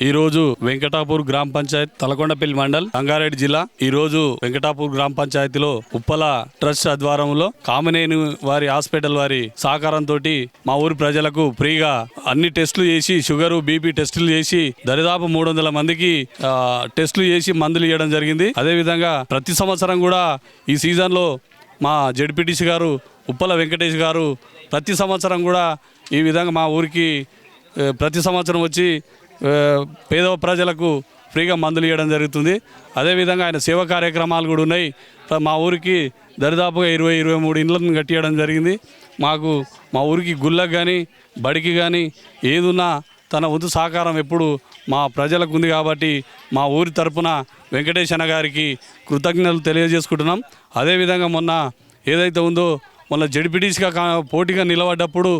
ఈ రోజు వెంకటాపూర్ గ్రామ పంచాయత్ తలకొండపల్లి మండల్ రంగారెడ్డి జిల్లా. ఈ రోజు వెంకటాపూర్ గ్రామ పంచాయతీలో ఉప్పల ట్రస్ట్ ఆధ్వర్యంలో కామనేని వారి హాస్పిటల్ వారి సహకారంతో మా ఊరి ప్రజలకు ఫ్రీగా అన్ని టెస్టులు చేసి షుగరు బీపీ టెస్టులు చేసి దరిదాపు మూడు వందల మందికి టెస్టులు చేసి మందులు ఇవ్వడం జరిగింది. అదేవిధంగా ప్రతి సంవత్సరం కూడా ఈ సీజన్లో మా జడ్పీటీసీ గారు ఉప్పల వెంకటేష్ గారు ప్రతి సంవత్సరం కూడా ఈ విధంగా మా ఊరికి ప్రతి సంవత్సరం వచ్చి పేద ప్రజలకు ఫ్రీగా మందులు ఇవ్వడం జరుగుతుంది. అదేవిధంగా ఆయన సేవా కార్యక్రమాలు కూడా ఉన్నాయి. మా ఊరికి దరిదాపుగా ఇరవై ఇరవై మూడు ఇండ్లను కట్టియడం జరిగింది. మాకు మా ఊరికి గుళ్ళకు కానీ బడికి కానీ ఏదున్నా తన వంతు సహకారం ఎప్పుడు మా ప్రజలకు ఉంది కాబట్టి మా ఊరి తరపున వెంకటేష్ అన్న గారికి కృతజ్ఞతలు తెలియజేసుకుంటున్నాం. అదేవిధంగా మొన్న ఏదైతే ఉందో మొన్న జడ్పీటీసీగా కా- పోటీగా నిలబడ్డప్పుడు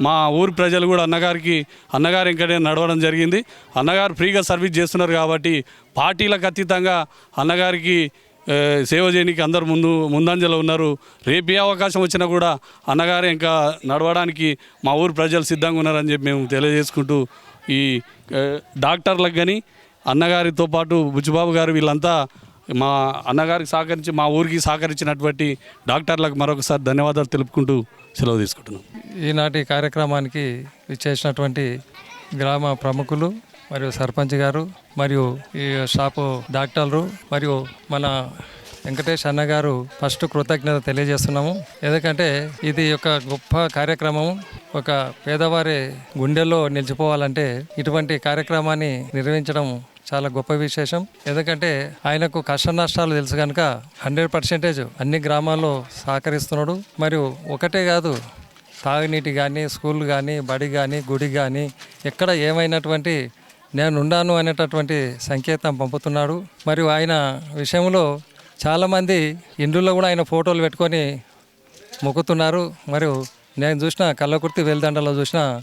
మా ఊరి ప్రజలు కూడా అన్నగారికి అన్నగారు ఇంకనే నడవడం జరిగింది. అన్నగారు ఫ్రీగా సర్వీస్ చేస్తున్నారు కాబట్టి పార్టీలకు అతీతంగా అన్నగారికి సేవ చేయడానికి అందరు ముందు ముందంజలో ఉన్నారు. రేపు ఏ అవకాశం వచ్చినా కూడా అన్నగారు ఇంకా నడవడానికి మా ఊరు ప్రజలు సిద్ధంగా ఉన్నారని చెప్పి మేము తెలియజేసుకుంటూ ఈ డాక్టర్లకు కానీ అన్నగారితో పాటు బుచ్చిబాబు గారు వీళ్ళంతా మా అన్నగారికి సహకరించి మా ఊరికి సహకరించినటువంటి డాక్టర్లకు మరొకసారి ధన్యవాదాలు తెలుపుకుంటూ సెలవు తీసుకుంటున్నాం. ఈనాటి కార్యక్రమానికి ఇచ్చేసినటువంటి గ్రామ ప్రముఖులు మరియు సర్పంచ్ గారు మరియు ఈ షాపు డాక్టర్లు మరియు మన వెంకటేష్ అన్నగారు ఫస్ట్ కృతజ్ఞత తెలియజేస్తున్నాము. ఎందుకంటే ఇది ఒక గొప్ప కార్యక్రమం ఒక పేదవారి గుండెల్లో నిలిచిపోవాలంటే ఇటువంటి కార్యక్రమాన్ని నిర్వహించడం చాలా గొప్ప విశేషం. ఎందుకంటే ఆయనకు కష్ట నష్టాలు తెలుసు కనుక హండ్రెడ్ పర్సెంటేజ్ అన్ని గ్రామాల్లో సహకరిస్తున్నాడు. మరియు ఒకటే కాదు తాగునీటి కానీ స్కూల్ కానీ బడి కానీ గుడి కానీ ఎక్కడ ఏమైనటువంటి నేను ఉన్నాను అనేటటువంటి సంకేతం పంపుతున్నాడు. మరియు ఆయన విషయంలో చాలామంది ఇండ్లలో కూడా ఆయన ఫోటోలు పెట్టుకొని మొక్కుతున్నారు. మరియు నేను చూసిన కళ్ళకుర్తి వెల్దండలో చూసిన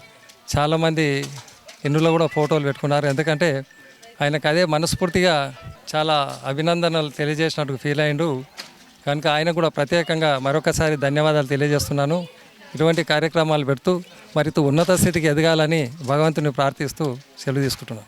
చాలామంది ఇండ్లలో కూడా ఫోటోలు పెట్టుకున్నారు. ఎందుకంటే ఆయనకు అదే మనస్ఫూర్తిగా చాలా అభినందనలు తెలియజేసినట్టు ఫీల్ అయిండు. కనుక ఆయన కూడా ప్రత్యేకంగా మరొకసారి ధన్యవాదాలు తెలియజేస్తున్నాను. ఇటువంటి కార్యక్రమాలు పెడుతూ మరింత ఉన్నత స్థితికి ఎదగాలని భగవంతుని ప్రార్థిస్తూ సెలవు తీసుకుంటున్నాను.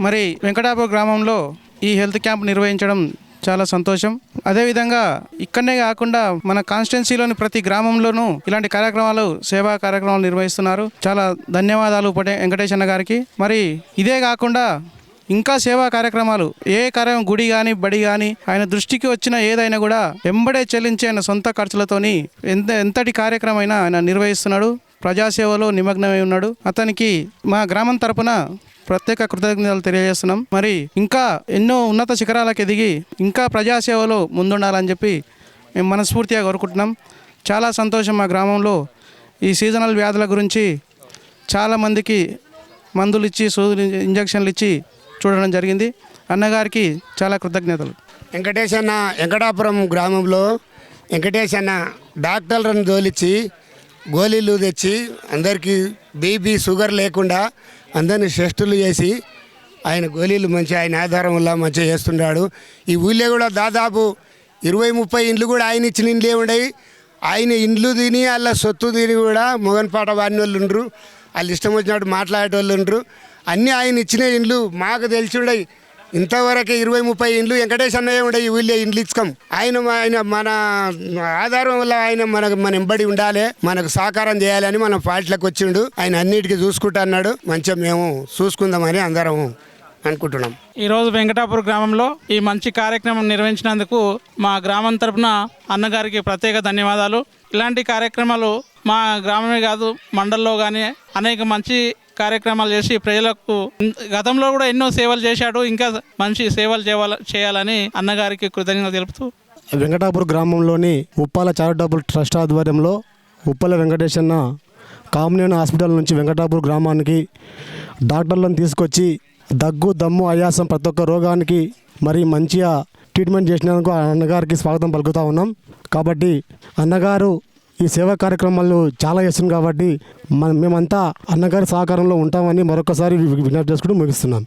మరి వెంకటాపూర్ గ్రామంలో ఈ హెల్త్ క్యాంప్ నిర్వహించడం చాలా సంతోషం. అదేవిధంగా ఇక్కడనే కాకుండా మన కాన్స్టిట్యున్సీలోని ప్రతి గ్రామంలోనూ ఇలాంటి కార్యక్రమాలు సేవా కార్యక్రమాలు నిర్వహిస్తున్నారు. చాలా ధన్యవాదాలు పటే గారికి. మరి ఇదే కాకుండా ఇంకా సేవా కార్యక్రమాలు ఏ కార్యం గుడి కానీ బడి కానీ ఆయన దృష్టికి వచ్చిన ఏదైనా కూడా వెంబడే చెల్లించి ఆయన సొంత ఖర్చులతోని ఎంత ఎంతటి కార్యక్రమైనా ఆయన నిర్వహిస్తున్నాడు ప్రజాసేవలో నిమగ్నమై ఉన్నాడు. అతనికి మా గ్రామం తరపున ప్రత్యేక కృతజ్ఞతలు తెలియజేస్తున్నాం. మరి ఇంకా ఎన్నో ఉన్నత శిఖరాలకు ఎదిగి ఇంకా ప్రజాసేవలో ముందుండాలని చెప్పి మేము మనస్ఫూర్తిగా కోరుకుంటున్నాం. చాలా సంతోషం మా గ్రామంలో. ఈ సీజనల్ వ్యాధుల గురించి చాలామందికి మందులు ఇచ్చి సూదులు ఇంజక్షన్లు ఇచ్చి చూడడం జరిగింది. అన్నగారికి చాలా కృతజ్ఞతలు. వెంకటేష్ అన్న వెంకటాపురం గ్రామంలో వెంకటేష్ అన్న డాక్టర్లను తోలిచ్చి గోళీలు తెచ్చి అందరికీ బీపీ షుగర్ లేకుండా అందరిని టెస్టులు చేసి ఆయన గోళీలు మంచి ఆయన ఆధారం వల్ల మంచిగా చేస్తున్నాడు. ఈ ఊళ్ళో కూడా దాదాపు ఇరవై ముప్పై ఇండ్లు కూడా ఆయన ఇచ్చిన ఇండ్లే ఉండయి ఆయన ఇండ్లు తిని వాళ్ళ సొత్తు తిని కూడా మొగన్పాట వాడిన వాళ్ళు ఉండరు. వాళ్ళు ఇష్టం వచ్చినట్టు మాట్లాడేటోళ్ళు ఉండరు. అన్నీ ఆయన ఇచ్చిన ఇండ్లు మాకు తెలిసి ఉండయి. ఇంతవరకు ఇరవై ముప్పై ఇండ్లు వెంకటేష్ అన్నయ్య ఉండే వీళ్ళే ఇండ్లు ఇచ్చుకోం. ఆయన ఆయన మన ఆధారం వల్ల ఆయన మనకు మన ఎంబడి ఉండాలి మనకు సహకారం చేయాలని మన పార్టీలకు వచ్చిండు. ఆయన అన్నిటికీ చూసుకుంటా అన్నాడు. మంచిగా మేము చూసుకుందామని అందరం అనుకుంటున్నాం. ఈరోజు వెంకటాపూర్ గ్రామంలో ఈ మంచి కార్యక్రమం నిర్వహించినందుకు మా గ్రామం తరపున అన్నగారికి ప్రత్యేక ధన్యవాదాలు. ఇలాంటి కార్యక్రమాలు మా గ్రామమే కాదు మండల్లో కానీ అనేక మంచి కార్యక్రమాలు చేసి ప్రజలకు గతంలో కూడా ఎన్నో సేవలు చేశాడు ఇంకా మంచి సేవలు చేయాల చేయాలని అన్నగారికి కృతజ్ఞత తెలుపుతూ. వెంకటాపూర్ గ్రామంలోని ఉప్పాల చారిటబుల్ ట్రస్ట్ ఆధ్వర్యంలో ఉప్పల వెంకటేశన్న కామినేని హాస్పిటల్ నుంచి వెంకటాపూర్ గ్రామానికి డాక్టర్లను తీసుకొచ్చి దగ్గు దమ్ము ఆయాసం ప్రతి ఒక్క రోగానికి మరి మంచిగా ట్రీట్మెంట్ చేసినందుకు ఆ అన్నగారికి స్వాగతం పలుకుతా ఉన్నాం. కాబట్టి అన్నగారు ఈ సేవా కార్యక్రమాలు చాలా చేస్తుంది కాబట్టి మన మేమంతా అన్నగారి సహకారంలో ఉంటామని మరొకసారి విజ్ఞప్తి చేసుకుంటూ ముగిస్తున్నాను